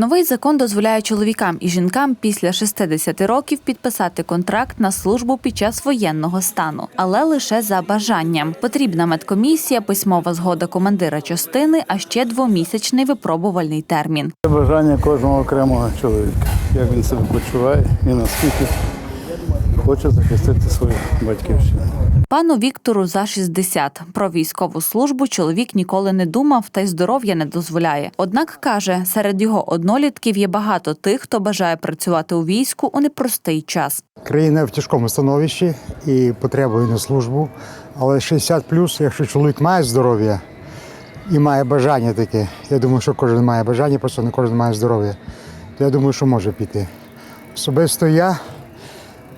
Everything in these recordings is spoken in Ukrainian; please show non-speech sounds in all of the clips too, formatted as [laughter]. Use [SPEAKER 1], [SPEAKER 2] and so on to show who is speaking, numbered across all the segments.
[SPEAKER 1] Новий закон дозволяє чоловікам і жінкам після 60 років підписати контракт на службу під час воєнного стану, але лише за бажанням. Потрібна медкомісія, письмова згода командира частини, а ще двомісячний випробувальний термін.
[SPEAKER 2] Бажання кожного окремого чоловіка. Як він себе почуває і наскільки хоче захистити свою батьківщину.
[SPEAKER 1] Пану Віктору за 60. Про військову службу чоловік ніколи не думав, та й здоров'я не дозволяє. Однак каже, серед його однолітків є багато тих, хто бажає працювати у війську у непростий час.
[SPEAKER 3] Країна в тяжкому становищі і потребує на службу. Але 60 якщо чоловік має здоров'я і має бажання таке, я думаю, що кожен має бажання, просто не кожен має здоров'я, то я думаю, що може піти. Особисто я,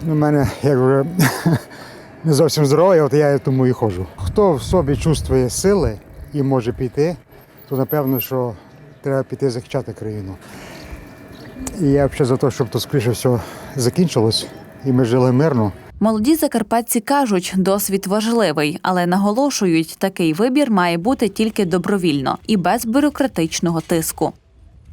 [SPEAKER 3] в мене як вже [laughs] не зовсім здоровий, от я тому і ходжу. Хто в собі чувствує сили і може піти, то напевно, що треба піти захищати країну. І я взагалі за те, щоб то скоріше все закінчилось, і ми жили мирно.
[SPEAKER 1] Молоді закарпатці кажуть, досвід важливий, але наголошують, такий вибір має бути тільки добровільно і без бюрократичного тиску.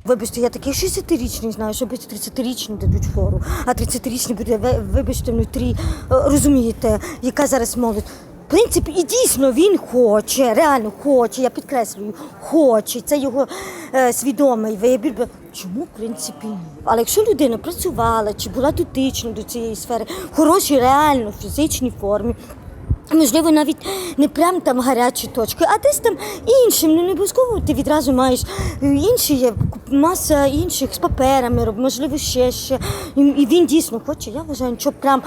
[SPEAKER 4] Вибачте, я такий 60-річний знаю, що без 30-річні дадуть фору, а 30-річні буде, ви- вибачте, внутрі, е, розумієте, яка зараз молодь. В принципі, і дійсно він хоче, реально хоче, я підкреслюю, хоче. Це його е, свідомий вибір. Чому, в принципі, ні? Але якщо людина працювала чи була дотична до цієї сфери, в хорошій, реально фізичній формі, Можливо, навіть не прям там гарячі точки, а десь там іншим. Ну не обов'язково ти відразу маєш е, інші є маса інших з паперами, можливо, ще ще. І він дійсно хоче. Я вважаю, що прям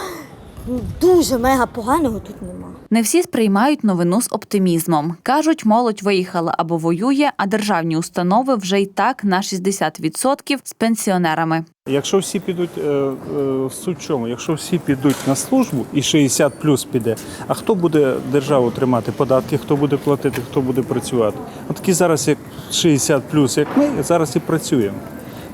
[SPEAKER 4] дуже мега поганого тут нема.
[SPEAKER 1] Не всі сприймають новину з оптимізмом. кажуть, молодь виїхала або воює, а державні установи вже й так на 60% з пенсіонерами.
[SPEAKER 5] Якщо всі підуть, е, е, суть чому, якщо всі підуть на службу і 60 плюс піде, а хто буде державу тримати податки, хто буде платити, хто буде працювати? От такі зараз, як 60 плюс, як ми, зараз і працюємо.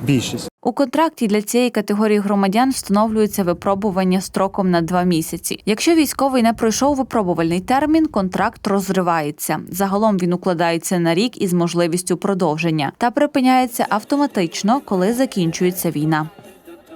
[SPEAKER 5] Більшість.
[SPEAKER 1] У контракті для цієї категорії громадян встановлюється випробування строком на два місяці. Якщо військовий не пройшов випробувальний термін, контракт розривається. Загалом він укладається на рік із можливістю продовження та припиняється автоматично, коли закінчується війна.